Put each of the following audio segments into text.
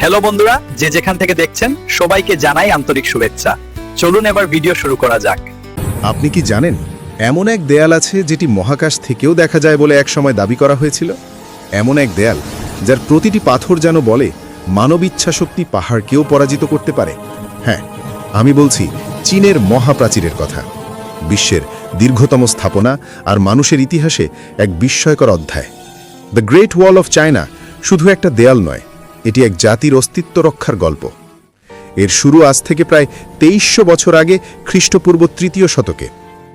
Hello বন্ধুরা, যে যেখান থেকে দেখছেন, সবাইকে জানাই আন্তরিক শুভেচ্ছা। চলুন এবার ভিডিও শুরু করা যাক। আপনি কি জানেন, এমন এক দেয়াল আছে যেটি মহাকাশ থেকেও দেখা যায় বলে একসময় দাবি করা হয়েছিল? এমন এক দেয়াল, যার প্রতিটি পাথর যেন বলে মানব ইচ্ছাশক্তি পাহাড়কেও পরাজিত করতে পারে। হ্যাঁ আমি বলছি, চীনের মহাপ্রাচীরের কথা। বিশ্বের দীর্ঘতম স্থাপনা আর মানুষের ইতিহাসে এক বিস্ময়কর অধ্যায়। The great wall of China শুধু একটা দেয়াল নয় এটি এক জাতির অস্তিত্ব রক্ষার গল্প। এর শুরু আজ থেকে প্রায় তেইশশো বছর আগে খ্রিস্টপূর্ব তৃতীয় শতকে,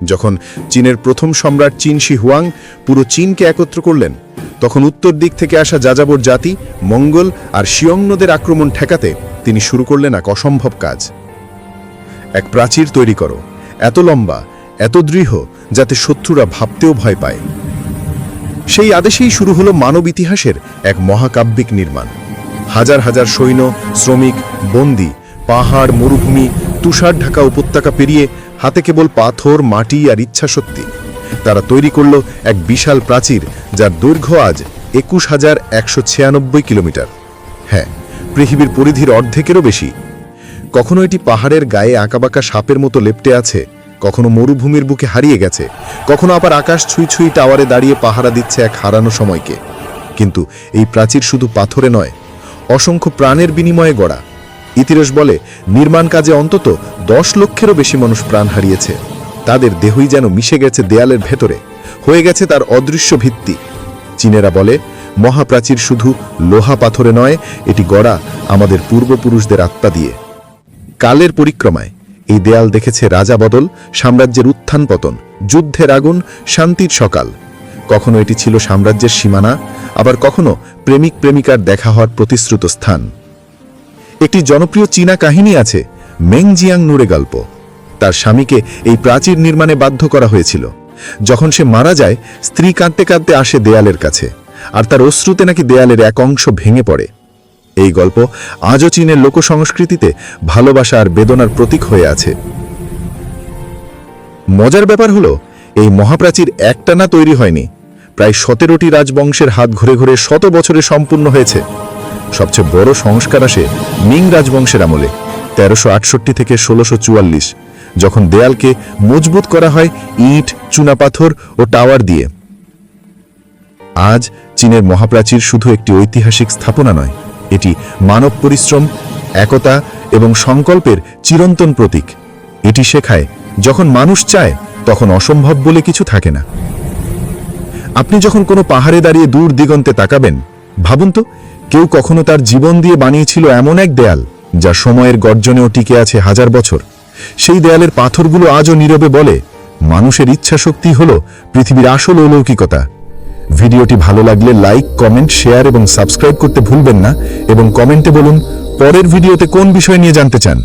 যখন চীনের প্রথম সম্রাট চীন শি হুয়াং পুরো চীনকে একত্র করলেন। তখন উত্তর দিক থেকে আসা যাযাবর জাতি, মঙ্গল আর শিয়ংনদের আক্রমণ ঠেকাতে তিনি শুরু করলেন এক অসম্ভব কাজ। এক প্রাচীর তৈরি করো, এত লম্বা, এত দৃঢ়, যাতে শত্রুরা ভাবতেও ভয় পায়। সেই আদেশেই শুরু হলো মানব ইতিহাসের এক মহাকাব্যিক নির্মাণ। হাজার হাজার সৈন্য, শ্রমিক, বন্দি, পাহাড়, মরুভূমি, তুষার ঢাকা উপত্যকা পেরিয়ে হাতে কেবল পাথর, মাটি আর ইচ্ছা ইচ্ছাশক্তি। তারা তৈরি করল এক বিশাল প্রাচীর যার দৈর্ঘ্য আজ একুশ হাজার একশো ছিয়ানব্বই কিলোমিটার। হ্যাঁ পৃথিবীর পরিধির অর্ধেকেরও বেশি। কখনো এটি পাহাড়ের গায়ে আঁকাবাঁকা সাপের মতো লেপ্টে আছে, কখনো মরুভূমির বুকে হারিয়ে গেছে, কখনো আবার আকাশ ছুঁই ছুঁই টাওয়ারে দাঁড়িয়ে পাহারা দিচ্ছে এক হারানো সময়কে। কিন্তু এই প্রাচীর শুধু পাথরে নয় অসংখ্য প্রাণের বিনিময়ে গড়া। ইতিরস বলে, নির্মাণ কাজে অন্তত দশ লক্ষেরও বেশি মানুষ প্রাণ হারিয়েছে। তাদের দেহই যেন মিশে গেছে দেয়ালের ভেতরে, হয়ে গেছে তার অদৃশ্য ভিত্তি। চীনেরা বলে, মহাপ্রাচীর শুধু লোহা পাথরে নয়, এটি গড়া আমাদের পূর্বপুরুষদের আত্মা দিয়ে। কালের পরিক্রমায়, এই দেয়াল দেখেছে রাজা বদল, সাম্রাজ্যের উত্থান পতন, যুদ্ধের আগুন, শান্তির সকাল। কখনো এটি ছিল সাম্রাজ্যের সীমানা, আবার কখনো প্রেমিক প্রেমিকার দেখা হওয়ার প্রতিশ্রুত স্থান। একটি জনপ্রিয় চীনা কাহিনী আছে মেং জিয়াং নুরে গল্প। তার স্বামীকে এই প্রাচীর নির্মাণে বাধ্য করা হয়েছিল। যখন সে মারা যায়, স্ত্রী কাঁদতে কাঁদতে আসে দেয়ালের কাছে, আর তার অশ্রুতে নাকি দেয়ালের এক অংশ ভেঙে পড়ে। এই গল্প আজও চীনের লোকসংস্কৃতিতে ভালোবাসা আর বেদনার প্রতীক হয়ে আছে। মজার ব্যাপার হলো, এই মহাপ্রাচীর একটানা তৈরি হয়নি প্রায় সতেরোটি রাজবংশের হাত ঘুরে ঘুরে শত বছরে সম্পূর্ণ হয়েছে। সবচেয়ে বড় সংস্কার আসে মিং রাজবংশের আমলে, তেরোশো আটষট্টি থেকে ষোলোশো চুয়াল্লিশ, যখন দেয়ালকে মজবুত করা হয় ইট চুনাপাথর ও টাওয়ার দিয়ে। আজ চীনের মহাপ্রাচীর শুধু একটি ঐতিহাসিক স্থাপনা নয়, এটি মানব পরিশ্রম, একতা এবং সংকল্পের চিরন্তন প্রতীক। এটি শেখায়, যখন মানুষ চায়, তখন অসম্ভব বলে কিছু থাকে না। আপনি যখন কোনো পাহাড়ে দাঁড়িয়ে দূর দিগন্তে তাকাবেন, ভাবুন তো, কেউ কখনো তার জীবন দিয়ে বানিয়েছিল এমন এক দেয়াল, যা সময়ের গর্জনেও টিকে আছে হাজার বছর। সেই দেয়ালের পাথরগুলো আজও নীরবে বলে, মানুষের ইচ্ছাশক্তি হল পৃথিবীর আসল অলৌকিকতা। ভিডিওটি ভালো লাগলে লাইক, কমেন্ট, শেয়ার এবং সাবস্ক্রাইব করতে ভুলবেন না এবং কমেন্টে বলুন, পরের ভিডিওতে কোন বিষয় নিয়ে জানতে চান।